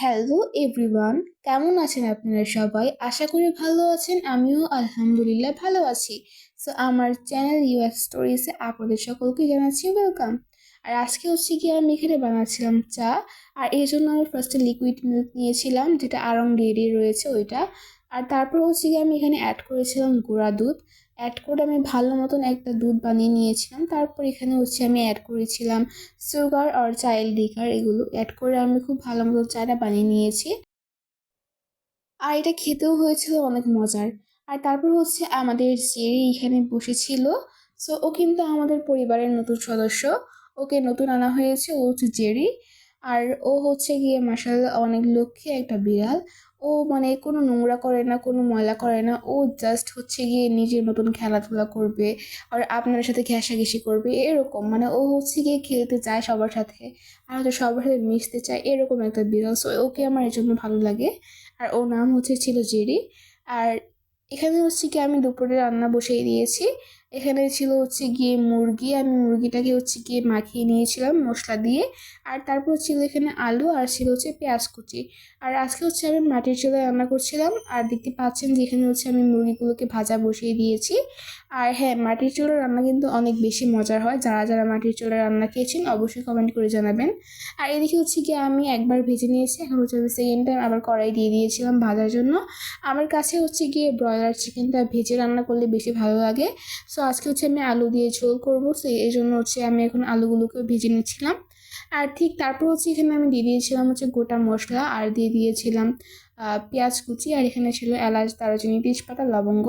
Hello everyone কেমন আছেন আপনারা সবাই? আশা করি ভালো আছেন। আমিও আলহামদুলিল্লাহ ভালো আছি। সো আমার চ্যানেল ইউএস স্টোরিজে আপনাদের সকলকে জানাচ্ছি ওয়েলকাম আর আজকে হচ্ছে কি আমি এখানে বানাচ্ছিলাম চা। আর এই জন্য আমি ফার্স্টে লিকুইড মিল্ক নিয়েছিলাম, যেটা আরং ডেরি রয়েছে ওইটা। আর তারপর হচ্ছে কি আমি এখানে অ্যাড করেছিলাম গুঁড়া দুধ। অ্যাড করে আমি ভালো মতন একটা দুধ বানিয়ে নিয়েছিলাম। তারপর এখানে হচ্ছে আমি অ্যাড করেছিলাম সুগার আর চাইল্ড লিকার এগুলো অ্যাড করে আমি খুব ভালো মতো চাটা বানিয়ে নিয়েছি। আর এটা খেতেও হয়েছিল অনেক মজার। আর তারপর হচ্ছে আমাদের জেরি এখানে বসেছিল। সো ও কিন্তু আমাদের পরিবারের নতুন সদস্য। ওকে নতুন আনা হয়েছে, ও হচ্ছে জেরি। আর ও হচ্ছে গিয়ে মার্শাল অনেক লক্ষ্যে একটা বিড়াল। ও মানে কোনো নোংরা করে না, কোনো ময়লা করে না, ও জাস্ট হচ্ছে গিয়ে নিজের মতন খেলাধুলা করবে আর আপনার সাথে ঘেঁষাঘেঁষি করবে, এরকম। মানে ও হচ্ছে গিয়ে খেলতে চায় সবার সাথে, আর হয়তো সবার সাথে মিশতে চায়, এরকম একটা বিড়াল সো ওকে আমার এই জন্য ভালো লাগে। আর ওর নাম হচ্ছে ছিল জেরি। আর এখানে হচ্ছে কি আমি দুপুরে রান্না বসিয়ে দিয়েছি। এখানে ছিল হচ্ছে গিয়ে মুরগি, আমি মুরগিটাকে হচ্ছে গিয়ে মাখিয়ে নিয়েছিলাম মশলা দিয়ে। আর তারপর ছিল এখানে আলু আর ছিল হচ্ছে পেঁয়াজ কুচি। আর আজকে হচ্ছে আমি মাটির চুলায় রান্না করছিলাম। আর দেখতে পাচ্ছেন যে এখানে হচ্ছে আমি মুরগিগুলোকে ভাজা বসিয়ে দিয়েছি। আর হ্যাঁ মাটির চুলার রান্না কিন্তু অনেক বেশি মজার হয়। যারা যারা মাটির চুলার রান্না খেয়েছেন, অবশ্যই কমেন্ট করে জানাবেন। আর এদিকে হচ্ছে গিয়ে আমি একবার ভেজে নিয়েছি। এখন হচ্ছে আমি সেকেন্ড টাইম আবার কড়াই দিয়ে দিয়েছিলাম ভাজার জন্য। আমার কাছে হচ্ছে গিয়ে ব্রয়লার চিকেনটা ভেজে রান্না করলে বেশি ভালো লাগে। সো আজকে হচ্ছে আমি আলু দিয়ে ঝোল করব। সো এই জন্য হচ্ছে আমি এখন আলুগুলোকে ভেজে নিচ্ছিলাম। আর ঠিক তারপর হচ্ছে এখানে আমি দিয়ে দিয়েছিলাম হচ্ছে গোটা মশলা। আর দিয়ে দিয়েছিলাম পেঁয়াজ কুচি। আর এখানে ছিল এলাচ, দারুচিনি, তেজপাতা, লবঙ্গ।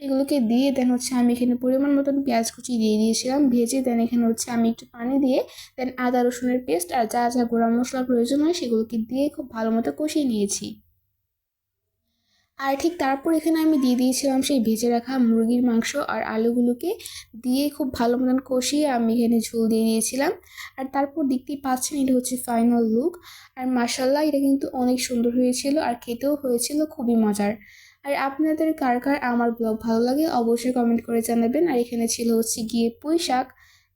এগুলোকে দিয়ে দেন হচ্ছে আমি এখানে পরিমাণ মতন পেঁয়াজ কুচি দিয়ে দিয়েছিলাম। ভেজে দেন এখানে হচ্ছে আমি একটু পানি দিয়ে দেন আদা রসুনের পেস্ট। আর যা যা গোড়া মশলা প্রয়োজন হয় সেগুলোকে দিয়ে খুব ভালো মতো কষিয়ে নিয়েছি। আর ঠিক তারপর এখানে আমি দিয়ে দিয়েছিলাম সেই ভেজে রাখা মুরগির মাংস আর আলুগুলোকে দিয়ে খুব ভালো মতন কষিয়ে আমি এখানে ঝোল দিয়ে দিয়েছিলাম আর তারপর দেখতেই পাচ্ছেন এটা হচ্ছে ফাইনাল লুক আর মাসাল্লাহ এটা কিন্তু অনেক সুন্দর হয়েছিল আর খেতেও হয়েছিল, খুবই মজার। আর আপনাদের কার কার আমার ব্লগ ভালো লাগে অবশ্যই কমেন্ট করে জানাবেন। আর এখানে ছিল হচ্ছে গিয়ে পুঁই শাক।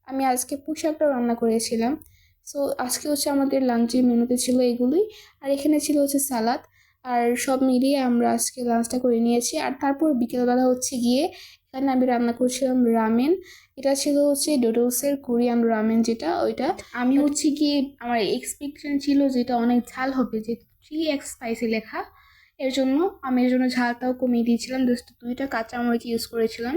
আমি আজকে পুঁই শাকটাও রান্না করেছিলাম। সো আজকে হচ্ছে আমাদের লাঞ্চের মেনুতে ছিল এগুলোই। আর এখানে ছিল হচ্ছে সালাদ আর সব মিলিয়ে আমরা আজকে লাঞ্চটা করে নিয়েছি। আর তারপর বিকেলবেলা হচ্ছে গিয়ে এখানে আমি রান্না করছিলাম রামেন এটা ছিল হচ্ছে ডোডোসের কোরিয়ান রামেন যেটা ওইটা। আমি হচ্ছে গিয়ে আমার এক্সপেকটেশন ছিল যেটা অনেক ঝাল হবে যে থ্রি এক্স স্পাইসি লেখা। এর জন্য আমি এর জন্য ঝালটাও কমিয়ে দিয়েছিলাম। জাস্ট দুইটা কাঁচামরিচ ইউজ করেছিলাম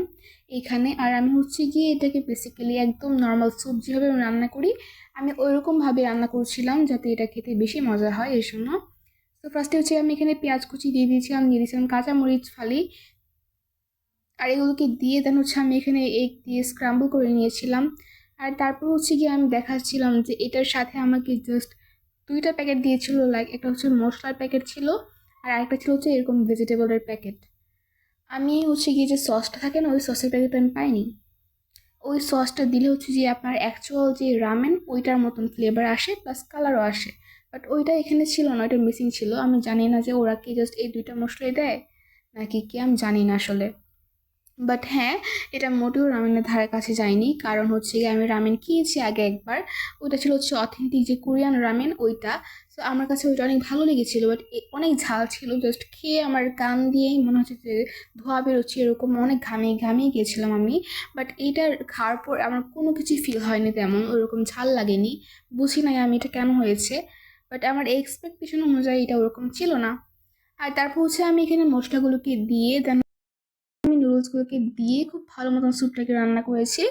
এইখানে আর আমি হচ্ছে গিয়ে এটাকে বেসিক্যালি একদম নর্মাল স্যুপ যেভাবে রান্না করি। আমি ওইরকমভাবে রান্না করছিলাম যাতে এটা খেতে বেশি মজা হয় এর জন্য। তো ফার্স্টে হচ্ছে আমি এখানে পেঁয়াজ কুচি দিয়ে দিয়েছিলাম দিয়ে দিয়েছিলাম কাঁচামরিচ ফালি। আর এগুলোকে দিয়ে দেন হচ্ছে আমি এখানে এগ দিয়ে স্ক্রাম্বল করে নিয়েছিলাম। আর তারপর হচ্ছে গিয়ে আমি দেখাচ্ছিলাম যে এটার সাথে আমাকে জাস্ট দুইটা প্যাকেট দিয়েছিল লাইক একটা হচ্ছে মশলার প্যাকেট ছিল আর আরেকটা ছিল হচ্ছে এরকম ভেজিটেবলের প্যাকেট আমি হচ্ছে গিয়ে যে সসটা থাকে না, ওই সসের প্যাকেট আমি পাইনি। ওই সসটা দিলে হচ্ছে যে আপনার অ্যাকচুয়াল যে রামেন ওইটার মতন ফ্লেভার আসে প্লাস কালারও আসে। বাট ওইটা এখানে ছিল না, ওইটা মিসিং ছিল। আমি জানি না যে ওরা কি জাস্ট এই দুইটা মশলাই দেয়, নাকি কি, আমি জানি না আসলে। বাট হ্যাঁ এটা মোটেও রামেনের ধারে কাছে যায়নি। কারণ হচ্ছে আমি রামেন খেয়েছি আগে একবার। ওইটা ছিল হচ্ছে অথেন্টিক যে কোরিয়ান রামেন ওইটা। তো আমার কাছে ওইটা অনেক ভালো লেগেছিলো বাট অনেক ঝাল ছিল। জাস্ট খেয়ে আমার কান দিয়েই মনে হচ্ছে যে ধোয়া বেরোচ্ছে, এরকম অনেক ঘামিয়ে ঘামিয়ে গিয়েছিলাম আমি। বাট এইটার খাওয়ার পর আমার কোনো কিছুই ফিল হয়নি তেমন, ওরকম ঝাল লাগেনি। বুঝি নাই আমি এটা কেন হয়েছে। বাট আমার এক্সপেকটেশন অনুযায়ী এটা ওরকম ছিল না। আর তারপর হচ্ছে আমি এখানে মশলাগুলোকে দিয়ে দেন আমি নুডলসগুলোকে দিয়ে খুব ভালো মতন স্যুপটাকে রান্না করেছি।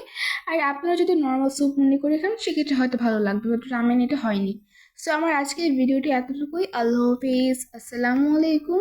আর আপনারা যদি নর্মাল স্যুপ মনে করে খান, সেক্ষেত্রে হয়তো ভালো লাগবে বাট রামেন এটা হয়নি। সো আমার আজকের ভিডিওটি এতটুকুই। আল্লাহ হাফিজ। আসসালামু আলাইকুম।